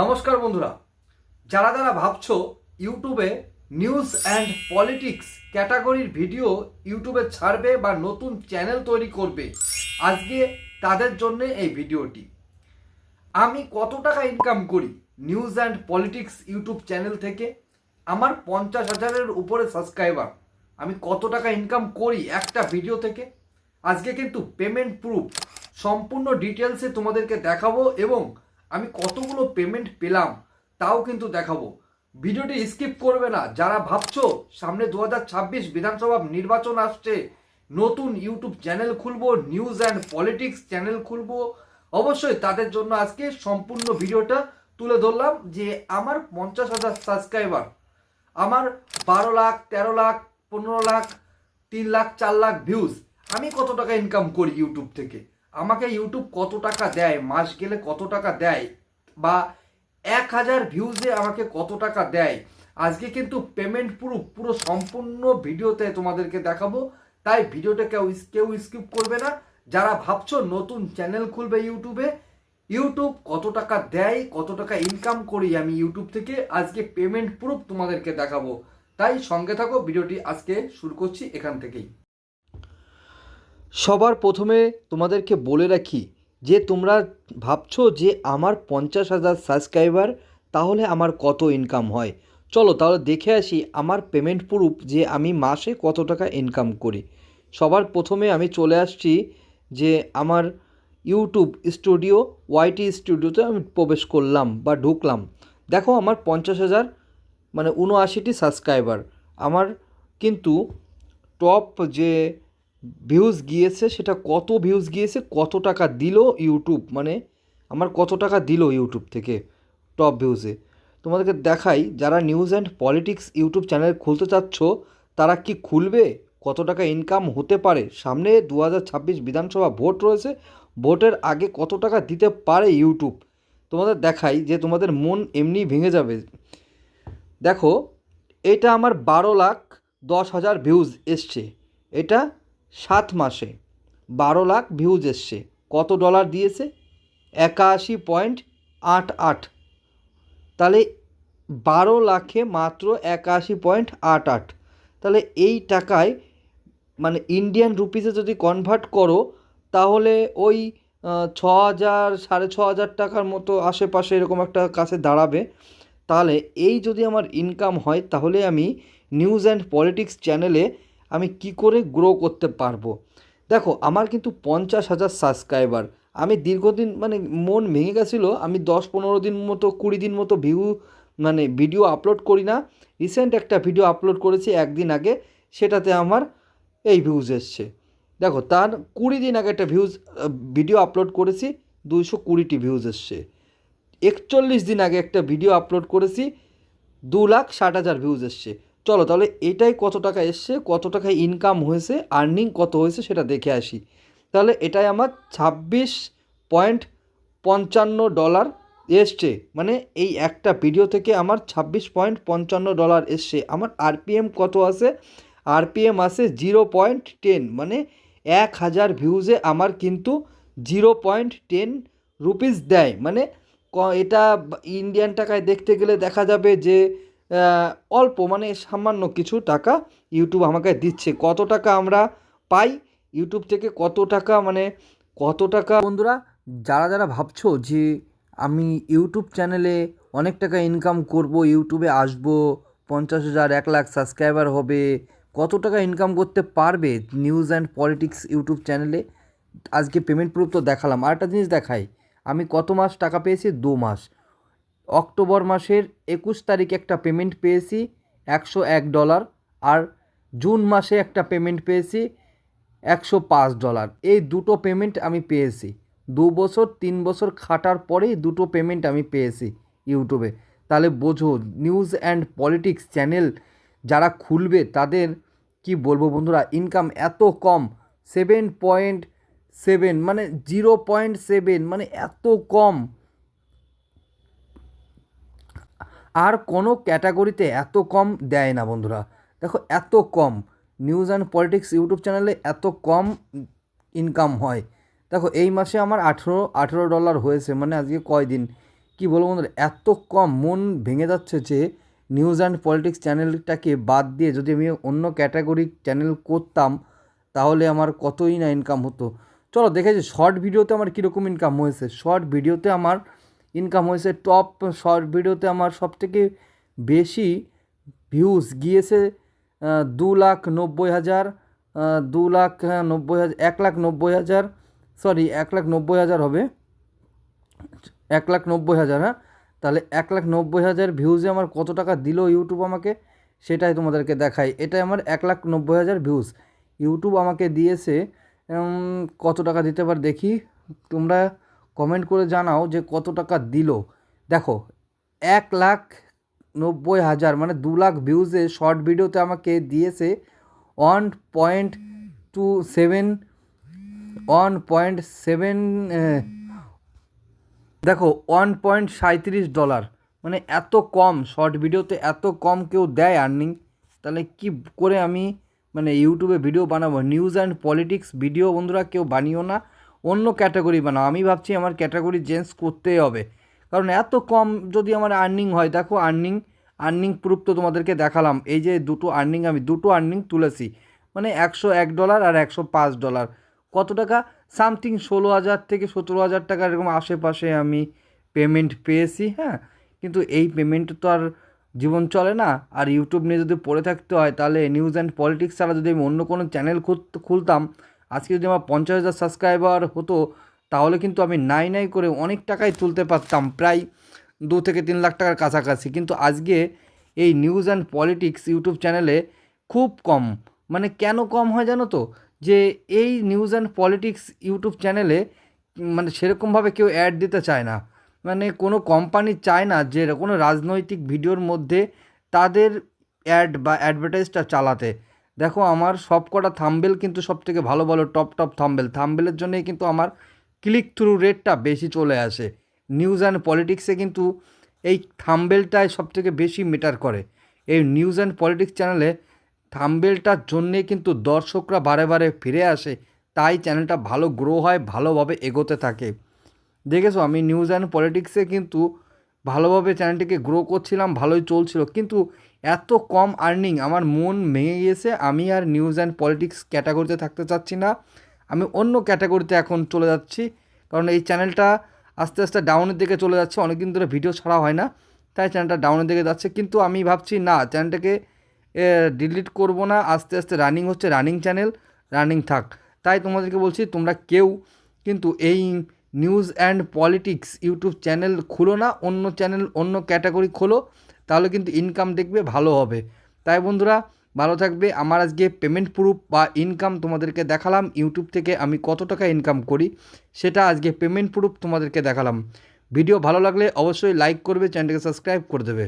নমস্কার বন্ধুরা। যারা যারা ভাবছ ইউটিউবে নিউজ অ্যান্ড পলিটিক্স ক্যাটাগরির ভিডিও ইউটিউবে ছাড়বে বা নতুন চ্যানেল তৈরি করবে, আজকে তাদের জন্য এই ভিডিওটি। আমি কত টাকা ইনকাম করি news and politics YouTube channel থেকে? আমার পঞ্চাশ হাজারের উপরে সাবস্ক্রাইবার আমি কত টাকা ইনকাম করি একটা ভিডিও থেকে? আজকে কিন্তু পেমেন্ট প্রুফ সম্পূর্ণ ডিটেলসে তোমাদেরকে দেখাবো এবং আমি কতগুলো পেমেন্ট পেলাম, তাও কিন্তু দেখাবো। ভিডিওটি স্কিপ করবে না। যারা ভাবছ সামনে দু হাজার ছাব্বিশ বিধানসভা নির্বাচন আসছে, নতুন ইউটিউব চ্যানেল খুলবো নিউজ অ্যান্ড পলিটিক্স চ্যানেল খুলবো, অবশ্যই তাদের জন্য আজকে সম্পূর্ণ ভিডিওটা তুলে ধরলাম যে আমার পঞ্চাশ হাজার সাবস্ক্রাইবার আমার বারো লাখ, তেরো লাখ, পনেরো লাখ, তিন লাখ, চার লাখ ভিউজ আমি কত টাকা ইনকাম করি ইউটিউব থেকে? আমাকে ইউটিউব কত টাকা দেয়, মাস গেলে কত টাকা দেয়, বা এক হাজার ভিউজে আমাকে কত টাকা দেয়, আজকে কিন্তু পেমেন্ট পুরো পুরো সম্পূর্ণ ভিডিওতে তোমাদেরকে দেখাবো। তাই ভিডিওটা কেউ কেউ স্কিপ করবে না। যারা ভাবছ নতুন চ্যানেল খুলবে ইউটিউবে ইউটিউব কত টাকা দেয়, কত টাকা ইনকাম করি আমি ইউটিউব থেকে, আজকে পেমেন্ট প্রুফ তোমাদেরকে দেখাবো। তাই সঙ্গে থাকো, ভিডিওটি আজকে শুরু করছি এখান থেকেই। সবার প্রথমে তোমাদেরকে বলে রাখি যে তোমরা ভাবছ যে আমার পঞ্চাশ হাজার সাবস্ক্রাইবার তাহলে আমার কত ইনকাম হয়? চলো তাহলে দেখে আসি আমার পেমেন্ট প্রুফ যে আমি মাসে কত টাকা ইনকাম করি। সবার প্রথমে আমি চলে আসছি যে আমার ইউটিউব স্টুডিও ওয়াইটি স্টুডিওতে আমি প্রবেশ করলাম বা ঢুকলাম। দেখো আমার পঞ্চাশ হাজার মানে উনআশিটি সাবস্ক্রাইবার আমার কিন্তু টপ যে ভিউজ গিয়েছে, সেটা কত ভিউজ গিয়েছে, কত টাকা দিল ইউটিউব মানে আমার কত টাকা দিল ইউটিউব থেকে টপ ভিউজে তোমাদেরকে দেখাই, যারা news and politics YouTube channel খুলতে চাচ্ছ, তারা কি খুলবে? কত টাকা ইনকাম হতে পারে? সামনে দু হাজার ছাব্বিশ বিধানসভা ভোট রয়েছে, ভোটের আগে কত টাকা দিতে পারে ইউটিউব তোমাদের দেখাই যে তোমাদের মন এমনি ভেঙে যাবে। দেখো, এটা আমার বারো লাখ দশ হাজার ভিউজ এসছে। এটা সাত মাসে বারো লাখ ভিউজ এসছে। কত ডলার দিয়েছে? একাশি পয়েন্ট আট আট। তাহলে বারো লাখে মাত্র একাশি পয়েন্ট আট আট। তাহলে এই টাকায় মানে ইন্ডিয়ান রুপিসে যদি কনভার্ট করো, তাহলে ওই ছ হাজার, সাড়ে ছ হাজার টাকার মতো আশেপাশে এরকম একটা কাছে দাঁড়াবে। তাহলে এই যদি আমার ইনকাম হয়, তাহলে আমি নিউজ অ্যান্ড পলিটিক্স চ্যানেলে আমি কি করে গ্রো করতে পারব? দেখো, আমার কিন্তু পঞ্চাশ হাজার সাবস্ক্রাইবার আমি দীর্ঘদিন মানে মন ভেঙে গেছিল, আমি দশ পনেরো দিন মতো, কুড়ি দিন মতো ভিউ মানে ভিডিও আপলোড করি না। রিসেন্ট একটা ভিডিও আপলোড করেছি একদিন আগে, সেটাতে আমার এই ভিউজ এসছে। দেখো, তার কুড়ি দিন আগে একটা ভিউজ ভিডিও আপলোড করেছি, দুইশো কুড়িটি ভিউজ এসছে। একচল্লিশ দিন আগে একটা ভিডিও আপলোড করেছি, দু লাখ ষাট হাজার ভিউজ এসছে। চলো তাহলে এটাই কত টাকা এসছে, কত টাকা ইনকাম হয়েছে আর্নিং কত হয়েছে সেটা দেখে আসি। তাহলে এটাই আমার ছাব্বিশ পয়েন্ট পঞ্চান্ন ডলার এসছে। মানে এই একটা ভিডিও থেকে আমার ছাব্বিশ পয়েন্ট পঞ্চান্ন ডলার এসছে। আমার আরপিএম কত আছে? আরপিএম আছে জিরো পয়েন্ট টেন মানে এক হাজার ভিউজে আমার কিন্তু জিরো পয়েন্ট টেন রুপিস দেয়। মানে এটা ইন্ডিয়ান টাকায় দেখতে গেলে দেখা যাবে যে অল্প মানে সামান্য কিছু টাকা ইউটিউব আমাকে দিচ্ছে। কত টাকা আমরা পাই? ইউটিউব থেকে কত টাকা মানে কত টাকা? বন্ধুরা, যারা যারা ভাবছ যে আমি ইউটিউব চ্যানেলে অনেক টাকা ইনকাম করব ইউটিউবে আসব, পঞ্চাশ হাজার, এক লাখ সাবস্ক্রাইবার হবে, কত টাকা ইনকাম করতে পারবে নিউজ অ্যান্ড পলিটিক্স ইউটিউব চ্যানেলে আজকে পেমেন্ট প্রুফ তো দেখালাম। আর একটা জিনিস দেখাই, আমি কত মাস টাকা পেয়েছি? দু মাস। অক্টোবর মাসের একুশ তারিখে একটা পেমেন্ট পেয়েছি, একশো এক ডলার আর জুন মাসে একটা পেমেন্ট পেয়েছি, একশো পাঁচ ডলার এই দুটো পেমেন্ট আমি পেয়েছি। দু বছর, তিন বছর খাটার পরেই দুটো পেমেন্ট আমি পেয়েছি ইউটিউবে। তাহলে বোঝো নিউজ অ্যান্ড পলিটিক্স চ্যানেল যারা খুলবে, তাদের কি বলব বন্ধুরা ইনকাম এত কম সেভেন পয়েন্ট সেভেন মানে জিরো পয়েন্ট সেভেন মানে এত কম। আর কোনো ক্যাটাগরিতে এত কম দেয় না বন্ধুরা। দেখো, এত কম। নিউজ অ্যান্ড পলিটিক্স ইউটিউব চ্যানেলে এত কম ইনকাম হয়। দেখো, এই মাসে আমার আঠেরো আঠেরো ডলার হয়েছে মানে আজকে কয় দিন কি বলব বন্ধুরা, এত কম। মন ভেঙে যাচ্ছে যে নিউজ অ্যান্ড পলিটিক্স চ্যানেলটাকে বাদ দিয়ে যদি আমি অন্য ক্যাটাগরি চ্যানেল করতাম, তাহলে আমার কতই না ইনকাম হতো। চলো, দেখেছি শর্ট ভিডিওতে আমার কীরকম ইনকাম হয়েছে। শর্ট ভিডিওতে আমার ইনকাম হয়েছে টপ শর্ট ভিডিওতে আমার সবথেকে বেশি ভিউজ গিয়েছে দু লাখ নব্বই হাজার দু লাখ নব্বই হাজার, এক লাখ নব্বই হাজার সরি এক লাখ নব্বই হাজার হবে। এক লাখ নব্বই হাজার হ্যাঁ? তাহলে এক লাখ নব্বই হাজার ভিউজে আমার কত টাকা দিল ইউটিউব আমাকে? সেটাই তোমাদেরকে দেখাই। এটাই আমার এক লাখ নব্বই হাজার ভিউজ ইউটিউব আমাকে দিয়েছে কত টাকা দিতে পারে দেখি? তোমরা কমেন্ট করে জানাও যে কত টাকা দিল। দেখো, এক লাখ নব্বই হাজার মানে দু লাখ ভিউজে শর্ট ভিডিওতে আমাকে দিয়েছে one point two seven one point seven দেখো ওয়ান পয়েন্ট সাঁত্রিশ ডলার মানে এত কম শর্ট ভিডিওতে এত কম কেউ দেয় আর্নিং তাহলে কি করে আমি মানে ইউটিউবে ভিডিও বানাবো? নিউজ অ্যান্ড পলিটিক্স ভিডিও বন্ধুরা কেউ বানিও না। অন্য ক্যাটাগরি বানাও। আমি ভাবছি আমার ক্যাটাগরি চেঞ্জ করতেই হবে। কারণ এত কম যদি আমার আর্নিং হয়, দেখো আর্নিং আর্নিং প্রুফ তো তোমাদেরকে দেখালাম। এই যে দুটো আর্নিং আমি দুটো আর্নিং তুলেছি। মানে একশো এক ডলার আর একশো পাঁচ ডলার কত টাকা? সামথিং ষোলো হাজার থেকে সতেরো হাজার টাকা এরকম আশেপাশে আমি পেমেন্ট পেয়েছি হ্যাঁ? কিন্তু এই পেমেন্ট তো আর জীবন চলে না। আর ইউটিউব নিয়ে যদি পড়ে থাকতে হয়, তাহলে নিউজ অ্যান্ড পলিটিক্স ছাড়া যদি আমি অন্য কোনো চ্যানেল খুলতাম আজকে যদি আমার পঞ্চাশ হাজার সাবস্ক্রাইবার হতো, তাহলে কিন্তু আমি নাই নাই করে অনেক টাকাই তুলতে পারতাম, প্রায় দু থেকে তিন লাখ টাকার কাছাকাছি। কিন্তু আজকে এই নিউজ অ্যান্ড পলিটিক্স ইউটিউব চ্যানেলে খুব কম। মানে কেন কম হয় জানো তো? যে এই নিউজ অ্যান্ড পলিটিক্স ইউটিউব চ্যানেলে মানে সেরকমভাবে কেউ অ্যাড দিতে চায় না। মানে কোনো কোম্পানি চায় না যে কোনো রাজনৈতিক ভিডিওর মধ্যে তাদের অ্যাড বা অ্যাডভার্টাইজটা চালাতে। দেখো আমার সব কটা থাম্বেল কিন্তু সব থেকে ভালো ভালো টপ টপ থাম্বেল। থাম্বেলের জন্যই কিন্তু আমার ক্লিক থ্রু রেটটা বেশি চলে আসে। নিউজ অ্যান্ড পলিটিক্সে কিন্তু এই থাম্বেলটাই সব থেকে বেশি মেটার করে। এই নিউজ অ্যান্ড পলিটিক্স চ্যানেলে থাম্বেলটার জন্যে কিন্তু দর্শকরা বারে বারে ফিরে আসে, তাই চ্যানেলটা ভালো গ্রো হয়, ভালোভাবে এগোতে থাকে। দেখেছ আমি নিউজ অ্যান্ড পলিটিক্সে কিন্তু ভালোভাবে চ্যানেলটিকে গ্রো করছিলাম, ভালোই চলছিল। কিন্তু এত কম আর্নিং আমার মন ভেঙে গিয়েছে। আমি আর নিউজ অ্যান্ড পলিটিক্স ক্যাটাগরিতে থাকতে চাচ্ছি না। আমি অন্য ক্যাটাগরিতে এখন চলে যাচ্ছি। কারণ এই চ্যানেলটা আস্তে আস্তে ডাউনের দিকে চলে যাচ্ছে। অনেকদিন ধরে ভিডিও ছাড়া হয় না। তাই চ্যানেলটা ডাউনের দিকে যাচ্ছে। কিন্তু আমি ভাবছি, না চ্যানেলটাকে ডিলিট করব না। আস্তে আস্তে রানিং হচ্ছে রানিং চ্যানেল রানিং থাক। তাই তোমাদেরকে বলছি, তোমরা কেউ কিন্তু এই news and politics YouTube channel খুলো না, অন্য চ্যানেল অন্য ক্যাটাগরি খোলো, তাহলে কিন্তু ইনকাম দেখবে ভালো হবে। তাই বন্ধুরা, ভালো থাকবে। আমার আজকে পেমেন্ট প্রুফ বা ইনকাম তোমাদেরকে দেখালাম ইউটিউব থেকে আমি কত টাকা ইনকাম করি, সেটা আজকে পেমেন্ট প্রুফ তোমাদেরকে দেখালাম। ভিডিও ভালো লাগলে অবশ্যই লাইক করবে চ্যানেলকে সাবস্ক্রাইব করে দেবে।